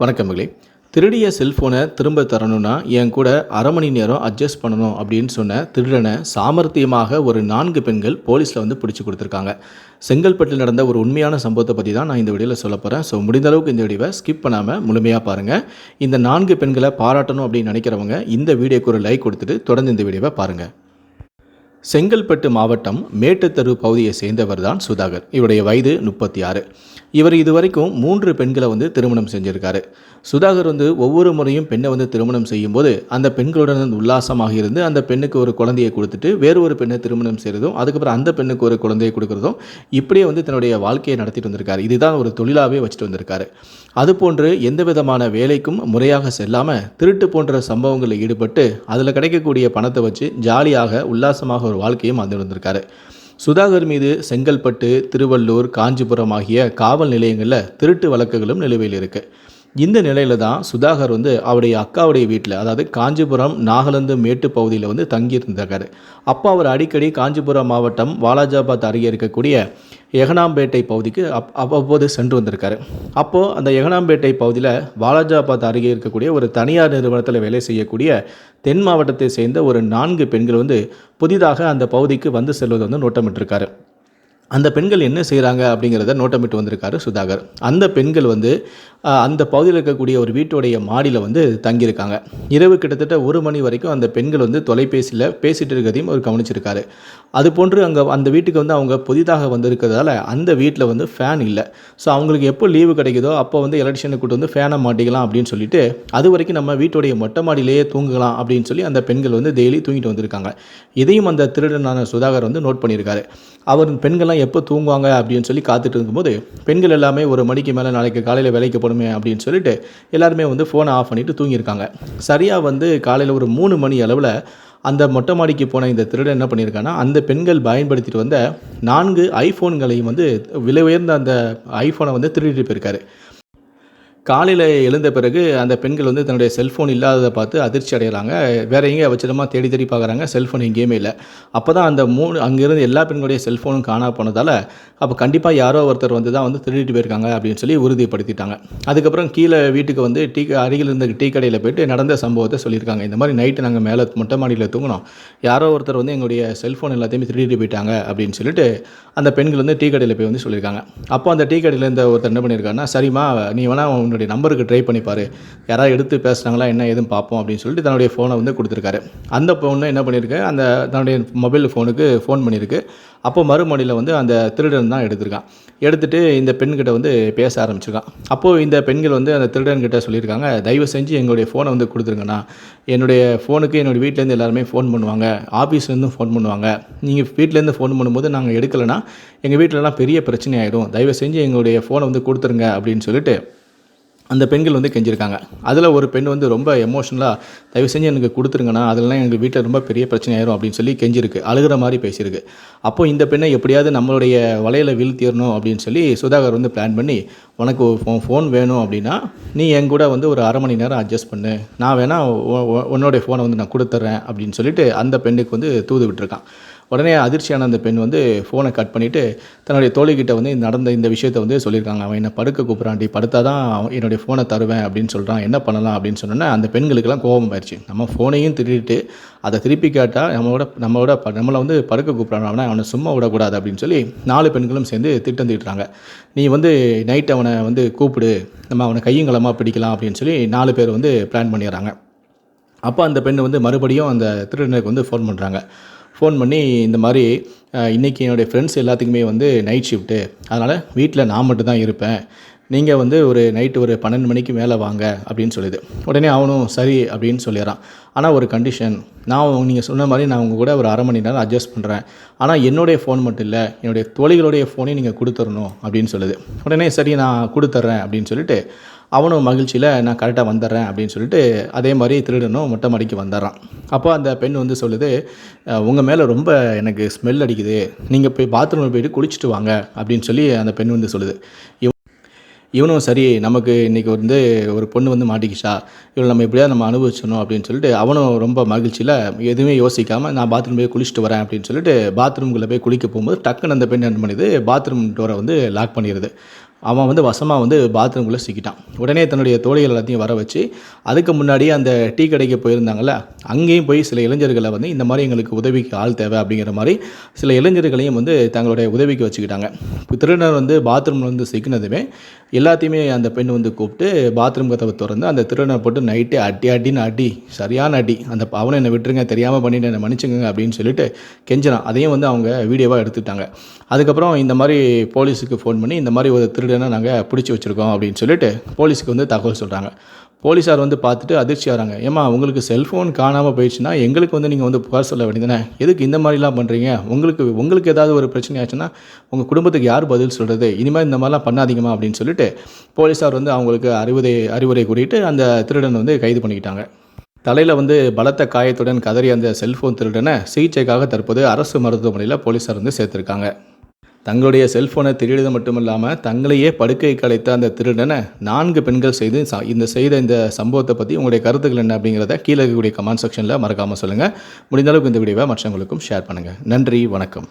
வணக்கங்களே திருடிய செல்ஃபோனை திரும்ப தரணும்னா என் கூட அரை மணி நேரம் அட்ஜஸ்ட் பண்ணணும் அப்படின்னு சொன்ன திருடனை சாமர்த்தியமாக ஒரு நான்கு பெண்கள் போலீஸில் வந்து பிடிச்சி கொடுத்துருக்காங்க. செங்கல்பட்டில் நடந்த ஒரு உண்மையான சம்பவத்தை பற்றி தான் நான் இந்த வீடியோவில் சொல்ல போகிறேன் ஸோ முடிந்த அளவுக்கு இந்த வீடியோவை ஸ்கிப் பண்ணாமல் முழுமையாக பாருங்கள் இந்த நான்கு பெண்களை பாராட்டணும் அப்படின்னு நினைக்கிறவங்க இந்த வீடியோக்கு ஒரு லைக் கொடுத்துட்டு தொடர்ந்து இந்த வீடியோவை பாருங்கள் செங்கல்பட்டு மாவட்டம் மேட்டுத்தரு பகுதியை சேர்ந்தவர் தான் சுதாகர். இவருடைய வயது முப்பத்தி ஆறு இவர் இதுவரைக்கும் மூன்று பெண்களை வந்து திருமணம் செஞ்சிருக்காரு. சுதாகர் வந்து ஒவ்வொரு முறையும் பெண்ணை வந்து திருமணம் செய்யும்போது அந்த பெண்களுடன் வந்து உல்லாசமாக இருந்து அந்த பெண்ணுக்கு ஒரு குழந்தையை கொடுத்துட்டு வேறு ஒரு பெண்ணை திருமணம் செய்கிறதும் அதுக்கப்புறம் அந்த பெண்ணுக்கு ஒரு குழந்தையை கொடுக்குறதும் இப்படியே வந்து தன்னுடைய வாழ்க்கையை நடத்திட்டு வந்திருக்காரு. இதுதான் ஒரு தொழிலாகவே வச்சுட்டு வந்திருக்காரு. அதுபோன்று எந்த விதமான வேலைக்கும் முறையாக செல்லாமல் திருட்டு போன்ற சம்பவங்களில் ஈடுபட்டு அதில் கிடைக்கக்கூடிய பணத்தை வச்சு ஜாலியாக உல்லாசமாக ஒரு வாழ்க்கையும் வாழ்ந்து வந்திருக்காரு சுதாகர் மீது செங்கல்பட்டு திருவள்ளூர் காஞ்சிபுரம் ஆகிய காவல் நிலையங்களில் திருட்டு வழக்குகளும் நிலுவையில் இருக்குது இந்த நிலையில தான் சுதாகர் வந்து அவருடைய அக்காவுடைய வீட்டில் அதாவது காஞ்சிபுரம் நாகலந்து மேட்டு பகுதியில் வந்து தங்கியிருந்திருக்காரு. அப்போ அவர் அடிக்கடி காஞ்சிபுரம் மாவட்டம் வாலாஜாபாத் அருகே இருக்கக்கூடிய எகனாம்பேட்டை பகுதிக்கு அப் அவ்வப்போது சென்று வந்திருக்காரு. அப்போது அந்த எகனாம்பேட்டை பகுதியில் வாலாஜாபாத் அருகே இருக்கக்கூடிய ஒரு தனியார் நிறுவனத்தில் வேலை செய்யக்கூடிய தென் மாவட்டத்தை சேர்ந்த ஒரு நான்கு பெண்கள் வந்து புதிதாக அந்த பகுதிக்கு வந்து செல்வது வந்து நோட்டமிட்டிருக்காரு. அந்த பெண்கள் என்ன செய்கிறாங்க அப்படிங்கிறத நோட்டமிட்டு வந்திருக்காரு சுதாகர். அந்த பெண்கள் வந்து அந்த பகுதியில் இருக்கக்கூடிய ஒரு வீட்டுடைய மாடியில் வந்து தங்கியிருக்காங்க. இரவு கிட்டத்தட்ட ஒரு மணி வரைக்கும் அந்த பெண்கள் வந்து தொலைபேசியில் பேசிகிட்டு இருக்கிறதையும் அவர் கவனிச்சிருக்காரு. அது போன்று அங்கே அந்த வீட்டுக்கு வந்து அவங்க புதிதாக வந்திருக்கிறதால அந்த வீட்டில் வந்து ஃபேன் இல்லை. ஸோ அவங்களுக்கு எப்போ லீவு கிடைக்குதோ அப்போ வந்து எலக்ஷனை கூட்டு வந்து ஃபேனை மாட்டிக்கலாம் அப்படின்னு சொல்லிட்டு அது வரைக்கும் நம்ம வீட்டுடைய மொட்டை மாடியிலேயே தூங்கலாம் அப்படின்னு சொல்லி அந்த பெண்கள் வந்து டெய்லி தூங்கிட்டு வந்திருக்காங்க. இதையும் அந்த திருடனான சுதாகர் வந்து நோட் பண்ணியிருக்காரு. அவர் பெண்கள்லாம் எப்போ தூங்குவாங்க அப்படின்னு சொல்லி காத்துட்டு இருக்கும்போது பெண்கள் எல்லாமே ஒரு மணிக்கு மேலே நாளைக்கு காலையில் வேலைக்கு போகணும் அப்படின்னு சொல்லிட்டு எல்லாருமே வந்து ஃபோனை ஆஃப் பண்ணிட்டு தூங்கியிருக்காங்க. சரியாக வந்து காலையில் ஒரு மூணு மணி அளவில் அந்த மொட்டை மாடிக்கு போன இந்த திருடன் என்ன பண்ணியிருக்காங்கன்னா அந்த பெண்கள் பயன்படுத்திட்டு வந்த நான்கு ஐஃபோன்களையும் வந்து விலை உயர்ந்த அந்த ஐஃபோனை வந்து திருடிட்டு போயிருக்காரு. காலையில் எழுந்த பிறகு அந்த பெண்கள் வந்து தன்னுடைய செல்ஃபோன் இல்லாததை பார்த்து அதிர்ச்சி அடைகிறாங்க. வேற எங்கேயும் வச்சிடமா தேடி தேடி பார்க்குறாங்க. செல்ஃபோன் எங்கேயுமே இல்லை. அப்போ தான் அந்த மூணு அங்கேருந்து எல்லா பெண்களுடைய செல்ஃபோனும் காணா போனதால் அப்போ கண்டிப்பாக யாரோ ஒருத்தர் வந்து தான் வந்து திருடிட்டு போயிருக்காங்க அப்படின்னு சொல்லி உறுதிப்படுத்திட்டாங்க. அதுக்கப்புறம் கீழே வீட்டுக்கு வந்து டீ அருகில் இருந்த டீ கடையில் போயிட்டு நடந்த சம்பவத்தை சொல்லியிருக்காங்க. இந்த மாதிரி நைட்டு நாங்கள் மேலே மொட்டை மாடியில் தூங்கினோம். யாரோ ஒருத்தர் வந்து எங்களுடைய செல்ஃபோன் எல்லாத்தையுமே திருடிட்டு போயிட்டாங்க அப்படின்னு சொல்லிட்டு அந்த பெண்கள் வந்து டீ கடையில் போய் வந்து சொல்லியிருக்காங்க. அப்போ அந்த டீ கடையில் இருந்த ஒருத்தர் என்ன பண்ணியிருக்காருன்னா சரிம்மா நீ வேணா உன்னுடைய நம்பருக்கு ட்ரை பண்ணி பாரு யாராவது எடுத்து பேசுனாங்களா என்ன ஏதுன்னு பார்ப்போம் அப்படின்னு சொல்லிட்டு தன்னுடைய ஃபோனை வந்து கொடுத்துருக்காரு. அந்த பொண்ணு என்ன பண்ணியிருக்கு? அந்த தன்னுடைய மொபைல் ஃபோனுக்கு ஃபோன் பண்ணியிருக்கு. அப்போ மறுமொழியில் வந்து அந்த திருடன் தான் எடுத்திருக்கான். எடுத்துகிட்டு இந்த பெண்கிட்ட வந்து பேச ஆரம்பிச்சிருக்கான். அப்போது இந்த பெண்கள் வந்து அந்த திருடன்கிட்ட சொல்லியிருக்காங்க தயவு செஞ்சு எங்களுடைய ஃபோனை வந்து கொடுத்துருங்கண்ணா. என்னுடைய ஃபோனுக்கு என்னுடைய வீட்டிலேருந்து எல்லாருமே ஃபோன் பண்ணுவாங்க. ஆஃபீஸ்லேருந்து ஃபோன் பண்ணுவாங்க. நீங்கள் வீட்டிலேருந்து ஃபோன் பண்ணும்போது நாங்கள் எடுக்கலைன்னா எங்கள் வீட்டிலலாம் பெரிய பிரச்சனை ஆகிடும் தயவு செஞ்சு எங்களுடைய ஃபோனை வந்து கொடுத்துருங்க அப்படின்னு சொல்லிட்டு அந்த பெண்கள் வந்து கெஞ்சிருக்காங்க. அதில் ஒரு பெண் வந்து ரொம்ப எமோஷனலாக தயவு செஞ்சு எனக்கு கொடுத்துருங்கண்ணா அதெல்லாம் எங்கள் வீட்டில் ரொம்ப பெரிய பிரச்சனை ஆயிரும் அப்படின்னு சொல்லி கெஞ்சிருக்கு. அழுகிற மாதிரி பேசியிருக்கு. அப்போ இந்த பெண்ணை எப்படியாவது நம்மளுடைய வலையில் வீழ்த்திடணும் அப்படின்னு சொல்லி சுதாகர் வந்து பிளான் பண்ணி உனக்கு ஃபோன் ஃபோன் வேணும் அப்படின்னா நீ என் கூட வந்து ஒரு அரை மணி நேரம் அட்ஜஸ்ட் பண்ணு. நான் வேணால் உன்னோடைய ஃபோனை வந்து நான் கொடுத்துட்றேன் அப்படின்னு சொல்லிட்டு அந்த பெண்ணுக்கு வந்து தூது விட்டுருக்கான். உடனே அதிர்ச்சியான அந்த பெண் வந்து ஃபோனை கட் பண்ணிவிட்டு தன்னுடைய தோழிக்கிட்ட வந்து நடந்த இந்த விஷயத்தை வந்து சொல்லியிருக்காங்க. அவன் என்னை படுக்க கூப்பிட்றான்டி படுத்தா தான் அவன் என்னுடைய ஃபோனை தருவேன் அப்படின்னு சொல்கிறான் என்ன பண்ணலாம்? அப்படின்னு சொன்னோன்னே அந்த பெண்களுக்கெல்லாம் கோபம் ஆயிடுச்சு நம்ம ஃபோனையும் திருடிட்டு அதை திருப்பி கேட்டால் நம்மளோட நம்மளோட ப- நம்மளை வந்து படுக்க கூப்பிட்றான். அவனை அவனை சும்மா விடக்கூடாது அப்படின்னு சொல்லி நாலு பெண்களும் சேர்ந்து திட்டம் திட்டுறாங்க நீ வந்து நைட் அவனை வந்து கூப்பிடு. நம்ம அவனை கையங்கலமாக பிடிக்கலாம் அப்படின்னு சொல்லி நாலு பேர் வந்து பிளான் பண்ணிடுறாங்க. அப்போ அந்த பெண் வந்து மறுபடியும் அந்த திருடனுக்கு வந்து ஃபோன் பண்ணுறாங்க ஃபோன் பண்ணி இந்த மாதிரி இன்றைக்கி இன்னைக்கு என்னுடைய ஃப்ரெண்ட்ஸ் எல்லாத்துக்குமே வந்து நைட் ஷிஃப்ட்டு அதனால் வீட்டில் நான் மட்டும் தான் இருப்பேன். நீங்கள் வந்து ஒரு நைட்டு ஒரு பன்னெண்டு மணிக்கு மேலே வாங்க அப்படின்னு சொல்லுது. உடனே அவனும் சரி அப்படின்னு சொல்லிடுறான். ஆனால் ஒரு கண்டிஷன் நான் நீங்கள் சொன்ன மாதிரி நான் உங்கள் கூட ஒரு அரை மணி நேரம் அட்ஜஸ்ட் பண்ணுறேன் ஆனால் என்னுடைய ஃபோன் மட்டும் இல்லை என்னுடைய தோழிகளுடைய ஃபோனையும் நீங்கள் கொடுத்துடணும் அப்படின்னு சொல்லுது. உடனே சரி நான் கொடுத்துட்றேன் அப்படின்னு சொல்லிட்டு அவனும் மகிழ்ச்சியில் நான் கரெக்டாக வந்துடுறேன் அப்படின்னு சொல்லிட்டு அதே மாதிரி திருடனும் மொட்டை மாடிக்கு வந்துடுறான். அப்போ அந்த பெண் வந்து சொல்லுது உங்கள் மேலே ரொம்ப எனக்கு ஸ்மெல் அடிக்குது. நீங்கள் போய் பாத்ரூமில் போயிட்டு குளிச்சுட்டு வாங்க அப்படின்னு சொல்லி அந்த பெண் வந்து சொல்லுது. இவனும் சரி நமக்கு இன்றைக்கி வந்து ஒரு பொண்ணு வந்து மாட்டிக்கிச்சா? இவளை நம்ம எப்படியாவது நம்ம அனுபவிச்சணும் அப்படின்னு சொல்லிட்டு அவனும் ரொம்ப மகிழ்ச்சியில் எதுவுமே யோசிக்காமல் நான் பாத்ரூம் போய் குளிச்சுட்டு வரேன் அப்படின்னு சொல்லிட்டு பாத்ரூம்குள்ளே போய் குளிக்க போகும்போது டக்குன்னு அந்த பெண் என்ன பண்ணுது பாத்ரூம் டோரை வந்து லாக் பண்ணிடுது. அவன் வந்து வசமாக வந்து பாத்ரூம்குள்ளே சிக்கிட்டான். உடனே தன்னுடைய தோழிகள் எல்லாத்தையும் வர வச்சு அதுக்கு முன்னாடி அந்த டீ கடைக்கு போயிருந்தாங்கல்ல அங்கேயும் போய் சில இளைஞர்களை வந்து இந்த மாதிரி எங்களுக்கு உதவிக்கு ஆள் தேவை அப்படிங்கிற மாதிரி சில இளைஞர்களையும் வந்து தங்களுடைய உதவிக்கு வச்சுக்கிட்டாங்க. இப்போ திருடர் வந்து பாத்ரூமில் வந்து சிக்கினதுமே எல்லாத்தையுமே அந்த பெண் வந்து கூப்பிட்டு பாத்ரூம் கதவை திறந்து அந்த திருடனை போட்டு நைட்டு அடி அடின்னு அடி சரியான அடி அந்த அவனை என்னை விட்டுருங்க தெரியாமல் பண்ணிட்டு என்னை மன்னிச்சுங்க அப்படின்னு சொல்லிட்டு கெஞ்சினான். அதையும் வந்து அவங்க வீடியோவாக எடுத்துட்டாங்க அதுக்கப்புறம் இந்த மாதிரி போலீஸுக்கு ஃபோன் பண்ணி இந்த மாதிரி ஒரு திருடனை நாங்கள் பிடிச்சி வச்சுருக்கோம் அப்படின்னு சொல்லிட்டு போலீஸுக்கு வந்து தகவல் சொல்கிறாங்க போலீஸார் வந்து பார்த்துட்டு அதிர்ச்சி ஆகிறாங்க ஏம்மா உங்களுக்கு செல்ஃபோன் காணாமல் போயிடுச்சுன்னா எங்களுக்கு வந்து நீங்கள் வந்து புகார் சொல்ல வேண்டியதானே எதுக்கு இந்த மாதிரிலாம் பண்ணுறீங்க உங்களுக்கு உங்களுக்கு ஏதாவது ஒரு பிரச்சனை ஆச்சுன்னா உங்கள் குடும்பத்துக்கு யார் பதில் சொல்கிறது இனிமேல் இந்த மாதிரிலாம் பண்ணாதீங்கம்மா அப்படின்னு சொல்லிட்டு போலீஸார் வந்து அவங்களுக்கு அறிவுரை அறிவுரை கூறிட்டு அந்த திருடனை வந்து கைது பண்ணிக்கிட்டாங்க. தலையில் வந்து பலத்த காயத்துடன் கதறி அந்த செல்ஃபோன் திருடனை சிகிச்சைக்காக தற்போது அரசு மருத்துவமனையில் போலீஸார் வந்து சேர்த்துருக்காங்க. தங்களுடைய செல்ஃபோனை திருடியது மட்டும் இல்லாமல் தங்களையே படுக்கை கலைத்த அந்த திருடனை நான்கு பெண்கள் செய்து இந்த செய்த இந்த சம்பவத்தை பற்றி உங்களுடைய கருத்துக்கள் என்ன அப்படிங்கிறத கீழே இருக்கக்கூடிய கமெண்ட் செக்ஷனில் மறக்காமல் சொல்லுங்கள் முடிந்த அளவுக்கு இந்த வீடியோவை மற்றவங்களுக்கும் ஷேர் பண்ணுங்கள் நன்றி வணக்கம்.